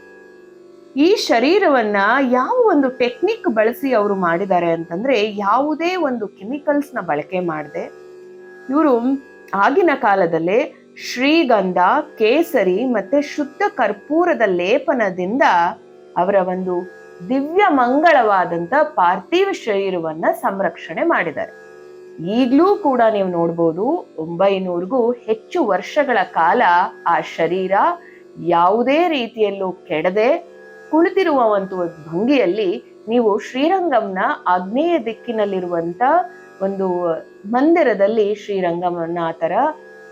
ಈ ಶರೀರವನ್ನ ಯಾವ ಒಂದು ಟೆಕ್ನಿಕ್ ಬಳಸಿ ಅವರು ಮಾಡಿದ್ದಾರೆ ಅಂತಂದ್ರೆ ಯಾವುದೇ ಒಂದು ಕೆಮಿಕಲ್ಸ್ನ ಬಳಕೆ ಮಾಡದೆ. ಇವರು ಆಗಿನ ಕಾಲದಲ್ಲೇ ಶ್ರೀಗಂಧ, ಕೇಸರಿ ಮತ್ತೆ ಶುದ್ಧ ಕರ್ಪೂರದ ಲೇಪನದಿಂದ ಅವರ ಒಂದು ದಿವ್ಯ ಮಂಗಳವಾದಂತ ಪಾರ್ಥಿವ ಶರೀರವನ್ನ ಸಂರಕ್ಷಣೆ ಮಾಡಿದ್ದಾರೆ. ಈಗ್ಲೂ ಕೂಡ ನೀವು ನೋಡ್ಬೋದು ಒಂಬೈನೂರಿಗೂ ಹೆಚ್ಚು ವರ್ಷಗಳ ಕಾಲ ಆ ಶರೀರ ಯಾವುದೇ ರೀತಿಯಲ್ಲೂ ಕೆಡದೆ ಕುಳಿತಿರುವ ಒಂದು ಭಂಗಿಯಲ್ಲಿ ನೀವು ಶ್ರೀರಂಗಂನ ಆಗ್ನೇಯ ದಿಕ್ಕಿನಲ್ಲಿರುವಂತ ಒಂದು ಮಂದಿರದಲ್ಲಿ ಶ್ರೀರಂಗನಾಥರ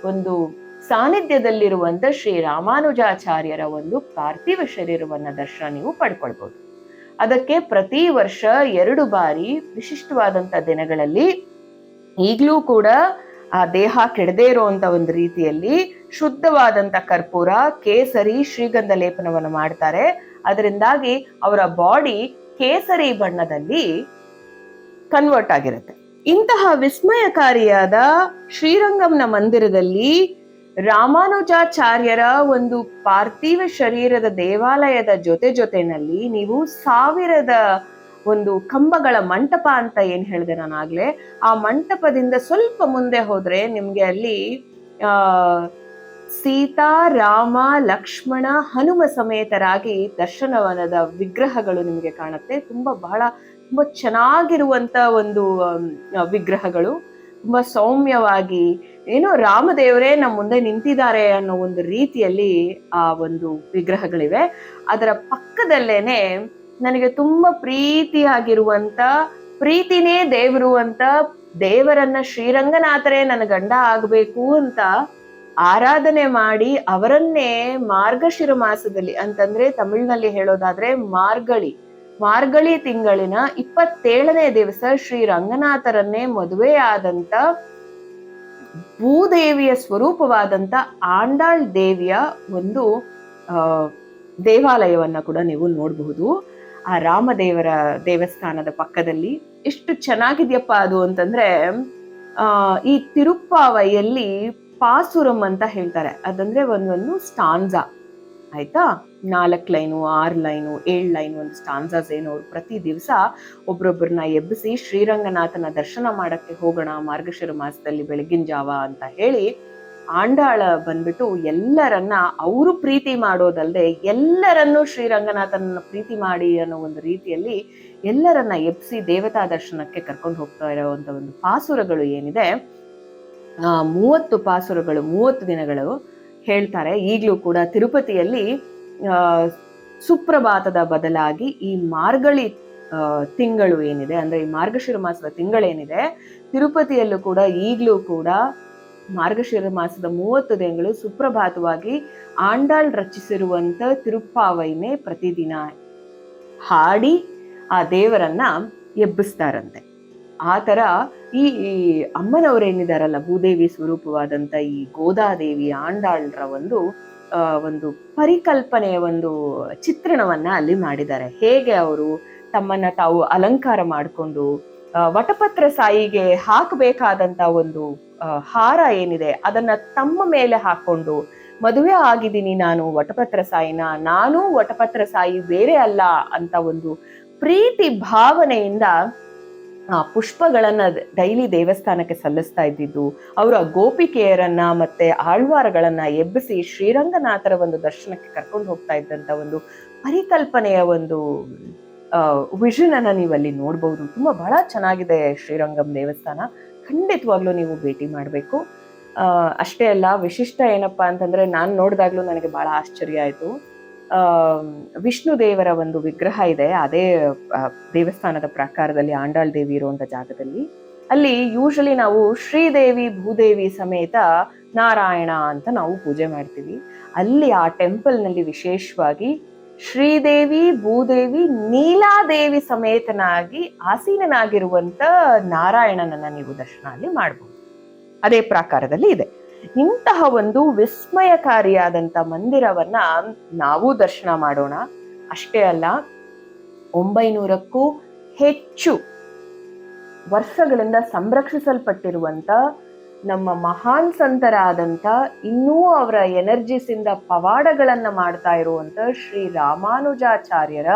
ಒಂದು ಸಾನ್ನಿಧ್ಯದಲ್ಲಿರುವಂತ ಶ್ರೀ ರಾಮಾನುಜಾಚಾರ್ಯರ ಒಂದು ಪಾರ್ಥಿವ ಶರೀರವನ್ನ ದರ್ಶನ ನೀವು ಪಡ್ಕೊಳ್ಬಹುದು ಅದಕ್ಕೆ ಪ್ರತಿ ವರ್ಷ ಎರಡು ಬಾರಿ ವಿಶಿಷ್ಟವಾದಂತ ದಿನಗಳಲ್ಲಿ ಈಗಲೂ ಕೂಡ ಆ ದೇಹ ಕೆಡದೇ ಇರುವಂತ ಒಂದು ರೀತಿಯಲ್ಲಿ ಶುದ್ಧವಾದಂತ ಕರ್ಪೂರ, ಕೇಸರಿ, ಶ್ರೀಗಂಧ ಲೇಪನವನ್ನು ಮಾಡ್ತಾರೆ. ಅದರಿಂದಾಗಿ ಅವರ ಬಾಡಿ ಕೇಸರಿ ಬಣ್ಣದಲ್ಲಿ ಕನ್ವರ್ಟ್ ಆಗಿರುತ್ತೆ. ಇಂತಹ ವಿಸ್ಮಯಕಾರಿಯಾದ ಶ್ರೀರಂಗಂನ ಮಂದಿರದಲ್ಲಿ ರಾಮಾನುಜಾಚಾರ್ಯರ ಒಂದು ಪಾರ್ಥಿವ ಶರೀರದ ದೇವಾಲಯದ ಜೊತೆ ಜೊತೆನಲ್ಲಿ ನೀವು ಸಾವಿರದ ಒಂದು ಕಂಬಗಳ ಮಂಟಪ ಅಂತ ಏನು ಹೇಳಿದೆ ನಾನು ಆಗಲೇ ಆ ಮಂಟಪದಿಂದ ಸ್ವಲ್ಪ ಮುಂದೆ ಹೋದರೆ ನಿಮಗೆ ಅಲ್ಲಿ ಸೀತಾ, ರಾಮ, ಲಕ್ಷ್ಮಣ, ಹನುಮ ಸಮೇತರಾಗಿ ದರ್ಶನವನದ ವಿಗ್ರಹಗಳು ನಿಮಗೆ ಕಾಣುತ್ತೆ. ತುಂಬಾ ಬಹಳ, ತುಂಬಾ ಚೆನ್ನಾಗಿರುವಂತ ಒಂದು ವಿಗ್ರಹಗಳು. ತುಂಬಾ ಸೌಮ್ಯವಾಗಿ, ಏನೋ ರಾಮದೇವರೇ ನಮ್ಮ ಮುಂದೆ ನಿಂತಿದ್ದಾರೆ ಅನ್ನೋ ಒಂದು ರೀತಿಯಲ್ಲಿ ಆ ಒಂದು ವಿಗ್ರಹಗಳಿವೆ. ಅದರ ಪಕ್ಕದಲ್ಲೇನೆ ನನಗೆ ತುಂಬಾ ಪ್ರೀತಿಯಾಗಿರುವಂತ, ಪ್ರೀತಿನೇ ದೇವರು ಅಂತ ದೇವರನ್ನ ಶ್ರೀರಂಗನಾಥರೇ ನನ್ನ ಗಂಡ ಆಗ್ಬೇಕು ಅಂತ ಆರಾಧನೆ ಮಾಡಿ ಅವರನ್ನೇ ಮಾರ್ಗಶಿರ ಮಾಸದಲ್ಲಿ ಅಂತಂದ್ರೆ ತಮಿಳಿನಲ್ಲಿ ಹೇಳೋದಾದ್ರೆ ಮಾರ್ಗಳಿ. ಮಾರ್ಗಳಿ ತಿಂಗಳಿನ ಇಪ್ಪತ್ತೇಳನೇ ದಿವಸ ಶ್ರೀ ರಂಗನಾಥರನ್ನೇ ಮದುವೆ ಆದಂತ ಭೂದೇವಿಯ ಸ್ವರೂಪವಾದಂತ ಆಂಡಾಳ್ ದೇವಿಯ ಒಂದು ದೇವಾಲಯವನ್ನ ಕೂಡ ನೀವು ನೋಡಬಹುದು. ಆ ರಾಮದೇವರ ದೇವಸ್ಥಾನದ ಪಕ್ಕದಲ್ಲಿ ಎಷ್ಟು ಚೆನ್ನಾಗಿದೆಯಪ್ಪ ಅದು ಅಂತಂದ್ರೆ ಈ ತಿರುಪ್ಪಾವೈಯಲ್ಲಿ ಪಾಸುರಂ ಅಂತ ಹೇಳ್ತಾರೆ. ಅದಂದ್ರೆ ಒಂದೊಂದು ಸ್ಟಾನ್ಜಾ ಆಯ್ತಾ? ನಾಲ್ಕು ಲೈನು, ಆರು ಲೈನು, ಏಳು ಲೈನು ಒಂದು ಸ್ಟಾನ್ಸಾಸ್ ಏನು ಅವ್ರು ಪ್ರತಿ ದಿವಸ ಒಬ್ರೊಬ್ಬರನ್ನ ಎಬ್ಬಿಸಿ ಶ್ರೀರಂಗನಾಥನ ದರ್ಶನ ಮಾಡಕ್ಕೆ ಹೋಗೋಣ ಮಾರ್ಗಶಿರ ಮಾಸದಲ್ಲಿ ಬೆಳಗಿನ ಜಾವ ಅಂತ ಹೇಳಿ ಆಂಡಾಳ ಬಂದ್ಬಿಟ್ಟು ಎಲ್ಲರನ್ನ ಅವರು ಪ್ರೀತಿ ಮಾಡೋದಲ್ಲದೆ ಎಲ್ಲರನ್ನೂ ಶ್ರೀರಂಗನಾಥನ ಪ್ರೀತಿ ಮಾಡಿ ಅನ್ನೋ ಒಂದು ರೀತಿಯಲ್ಲಿ ಎಲ್ಲರನ್ನ ಎಬ್ಸಿ ದೇವತಾ ದರ್ಶನಕ್ಕೆ ಕರ್ಕೊಂಡು ಹೋಗ್ತಾ ಇರೋವಂಥ ಒಂದು ಪಾಸುರಗಳು ಏನಿದೆ ಮೂವತ್ತು ಪಾಸುರಗಳು, ಮೂವತ್ತು ದಿನಗಳು ಹೇಳ್ತಾರೆ. ಈಗಲೂ ಕೂಡ ತಿರುಪತಿಯಲ್ಲಿ ಸುಪ್ರಭಾತದ ಬದಲಾಗಿ ಈ ಮಾರ್ಗಳಿ ತಿಂಗಳು ಏನಿದೆ, ಅಂದ್ರೆ ಈ ಮಾರ್ಗಶಿರ ಮಾಸದ ತಿಂಗಳೇನಿದೆ, ತಿರುಪತಿಯಲ್ಲೂ ಕೂಡ ಈಗಲೂ ಕೂಡ ಮಾರ್ಗಶಿರ ಮಾಸದ ಮೂವತ್ತು ದಿನಗಳು ಸುಪ್ರಭಾತವಾಗಿ ಆಂಡಾಳ್ ರಚಿಸಿರುವಂಥ ತಿರುಪ್ಪಾವೈನೆ ಪ್ರತಿದಿನ ಹಾಡಿ ಆ ದೇವರನ್ನ ಎಬ್ಬಿಸ್ತಾರಂತೆ. ಆ ಥರ ಈ ಅಮ್ಮನವರೇನಿದಾರಲ್ಲ ಭೂದೇವಿ ಸ್ವರೂಪವಾದಂತ ಈ ಗೋದಾದೇವಿ ಆಂಡಾಳ್ರ ಒಂದು ಒಂದು ಪರಿಕಲ್ಪನೆಯ ಒಂದು ಚಿತ್ರಣವನ್ನ ಅಲ್ಲಿ ಮಾಡಿದ್ದಾರೆ. ಹೇಗೆ ಅವರು ತಮ್ಮನ್ನ ತಾವು ಅಲಂಕಾರ ಮಾಡಿಕೊಂಡು ವಟಪತ್ರ ಸಾಯಿಗೆ ಹಾಕಬೇಕಾದಂತ ಒಂದು ಹಾರ ಏನಿದೆ ಅದನ್ನ ತಮ್ಮ ಮೇಲೆ ಹಾಕೊಂಡು, ಮದುವೆ ಆಗಿದ್ದೀನಿ ನಾನು, ವಟಪತ್ರ ಸಾಯಿನ, ನಾನು ವಟಪತ್ರ ಸಾಯಿ ಬೇರೆ ಅಲ್ಲ ಅಂತ ಒಂದು ಪ್ರೀತಿ ಭಾವನೆಯಿಂದ, ಆ, ಪುಷ್ಪಗಳನ್ನ ಡೈಲಿ ದೇವಸ್ಥಾನಕ್ಕೆ ಸಲ್ಲಿಸ್ತಾ ಇದ್ದಿದ್ದು, ಅವರ ಗೋಪಿಕೆಯರನ್ನ ಮತ್ತೆ ಆಳ್ವಾರಗಳನ್ನ ಎಬ್ಬಿಸಿ ಶ್ರೀರಂಗನಾಥರ ಒಂದು ದರ್ಶನಕ್ಕೆ ಕರ್ಕೊಂಡು ಹೋಗ್ತಾ ಇದ್ದಂತ ಒಂದು ಪರಿಕಲ್ಪನೆಯ ಒಂದು ವಿಷನ್ ಅನ್ನ ನೀವು ಅಲ್ಲಿ ನೋಡ್ಬೋದು. ತುಂಬಾ ಬಹಳ ಚೆನ್ನಾಗಿದೆ ಶ್ರೀರಂಗಂ ದೇವಸ್ಥಾನ. ಖಂಡಿತವಾಗ್ಲೂ ನೀವು ಭೇಟಿ ಮಾಡಬೇಕು. ಅಷ್ಟೇ ಅಲ್ಲ, ವಿಶಿಷ್ಟ ಏನಪ್ಪಾ ಅಂತಂದ್ರೆ ನಾನು ನೋಡಿದಾಗಲೂ ನನಗೆ ಭಾಳ ಆಶ್ಚರ್ಯ ಆಯಿತು. ವಿಷ್ಣು ದೇವರ ಒಂದು ವಿಗ್ರಹ ಇದೆ, ಅದೇ ದೇವಸ್ಥಾನದ ಪ್ರಾಕಾರದಲ್ಲಿ ಆಂಡಾಳ್ ದೇವಿ ಇರುವಂಥ ಜಾಗದಲ್ಲಿ. ಅಲ್ಲಿ ಯೂಶಲಿ ನಾವು ಶ್ರೀದೇವಿ, ಭೂದೇವಿ ಸಮೇತ ನಾರಾಯಣ ಅಂತ ನಾವು ಪೂಜೆ ಮಾಡ್ತೀವಿ. ಅಲ್ಲಿ ಆ ಟೆಂಪಲ್ನಲ್ಲಿ ವಿಶೇಷವಾಗಿ ಶ್ರೀದೇವಿ, ಭೂದೇವಿ, ನೀಲಾದೇವಿ ಸಮೇತನಾಗಿ ಆಸೀನನಾಗಿರುವಂತ ನಾರಾಯಣನನ್ನ ನೀವು ದರ್ಶನ ಅಲ್ಲಿ ಮಾಡಬಹುದು ಅದೇ ಪ್ರಾಕಾರದಲ್ಲಿ ಇದೆ. ಇಂತಹ ಒಂದು ವಿಸ್ಮಯಕಾರಿಯಾದಂಥ ಮಂದಿರವನ್ನ ನಾವು ದರ್ಶನ ಮಾಡೋಣ. ಅಷ್ಟೇ ಅಲ್ಲ, ಒಂಬೈನೂರಕ್ಕೂ ಹೆಚ್ಚು ವರ್ಷಗಳಿಂದ ಸಂರಕ್ಷಿಸಲ್ಪಟ್ಟಿರುವಂತ ನಮ್ಮ ಮಹಾನ್ ಸಂತರಾದಂಥ ಇನ್ನೂ ಅವರ ಎನರ್ಜಿಸಿಂದ ಪವಾಡಗಳನ್ನು ಮಾಡ್ತಾ ಇರುವಂಥ ಶ್ರೀ ರಾಮಾನುಜಾಚಾರ್ಯರ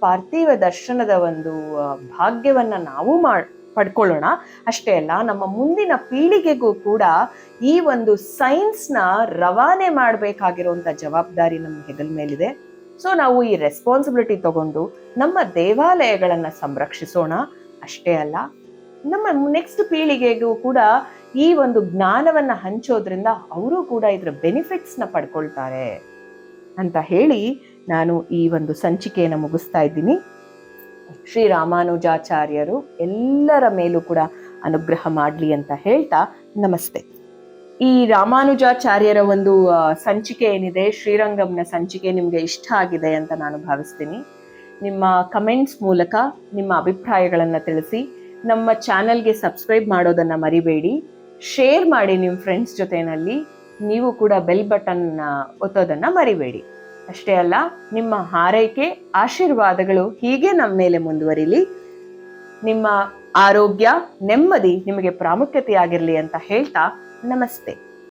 ಪಾರ್ಥಿವ ದರ್ಶನದ ಒಂದು ಭಾಗ್ಯವನ್ನು ನಾವು ಮಾಡಿ, ಪಡ್ಕೊಳ್ಳೋಣ. ಅಷ್ಟೇ ಅಲ್ಲ, ನಮ್ಮ ಮುಂದಿನ ಪೀಳಿಗೆಗೂ ಕೂಡ ಈ ಒಂದು ಸೈನ್ಸ್ನ ರವಾನೆ ಮಾಡಬೇಕಾಗಿರುವಂಥ ಜವಾಬ್ದಾರಿ ನಮ್ಮ ಹೆಗಲ ಮೇಲಿದೆ. ಸೊ, ನಾವು ಈ ರೆಸ್ಪಾನ್ಸಿಬಿಲಿಟಿ ತಗೊಂಡು ನಮ್ಮ ದೇವಾಲಯಗಳನ್ನು ಸಂರಕ್ಷಿಸೋಣ. ಅಷ್ಟೇ ಅಲ್ಲ ನಮ್ಮ ನೆಕ್ಸ್ಟ್ ಪೀಳಿಗೆಗೂ ಕೂಡ ಈ ಒಂದು ಜ್ಞಾನವನ್ನ ಹಂಚೋದ್ರಿಂದ ಅವರು ಕೂಡ ಇದರ ನ ಪಡ್ಕೊಳ್ತಾರೆ ಅಂತ ಹೇಳಿ ನಾನು ಈ ಒಂದು ಸಂಚಿಕೆಯನ್ನು ಮುಗಿಸ್ತಾ ಇದ್ದೀನಿ. ಶ್ರೀ ರಾಮಾನುಜಾಚಾರ್ಯರು ಎಲ್ಲರ ಮೇಲೂ ಕೂಡ ಅನುಗ್ರಹ ಮಾಡಲಿ ಅಂತ ಹೇಳ್ತಾ ನಮಸ್ತೆ. ಈ ರಾಮಾನುಜಾಚಾರ್ಯರ ಒಂದು ಸಂಚಿಕೆ ಏನಿದೆ ಶ್ರೀರಂಗಂನ ಸಂಚಿಕೆ ನಿಮಗೆ ಇಷ್ಟ ಆಗಿದೆ ಅಂತ ನಾನು ಭಾವಿಸ್ತೀನಿ. ನಿಮ್ಮ ಕಮೆಂಟ್ಸ್ ಮೂಲಕ ನಿಮ್ಮ ಅಭಿಪ್ರಾಯಗಳನ್ನು ತಿಳಿಸಿ ನಮ್ಮ ಚಾನಲ್ಗೆ ಸಬ್ಸ್ಕ್ರೈಬ್ ಮಾಡೋದನ್ನು ಮರಿಬೇಡಿ. ಶೇರ್ ಮಾಡಿ ನಿಮ್ಮ ಫ್ರೆಂಡ್ಸ್ ಜೊತೆನಲ್ಲಿ. ನೀವು ಕೂಡ ಬೆಲ್ ಬಟನ್ ಒತ್ತೋದನ್ನು ಮರಿಬೇಡಿ. ಅಷ್ಟೇ ಅಲ್ಲ, ನಿಮ್ಮ ಹಾರೈಕೆ, ಆಶೀರ್ವಾದಗಳು ಹೀಗೆ ನಮ್ಮ ಮೇಲೆ ಮುಂದುವರಿಲಿ. ನಿಮ್ಮ ಆರೋಗ್ಯ ನೆಮ್ಮದಿ ನಿಮಗೆ ಪ್ರಾಮುಖ್ಯತೆಯಾಗಿರಲಿ ಅಂತ ಹೇಳ್ತಾ ನಮಸ್ತೆ.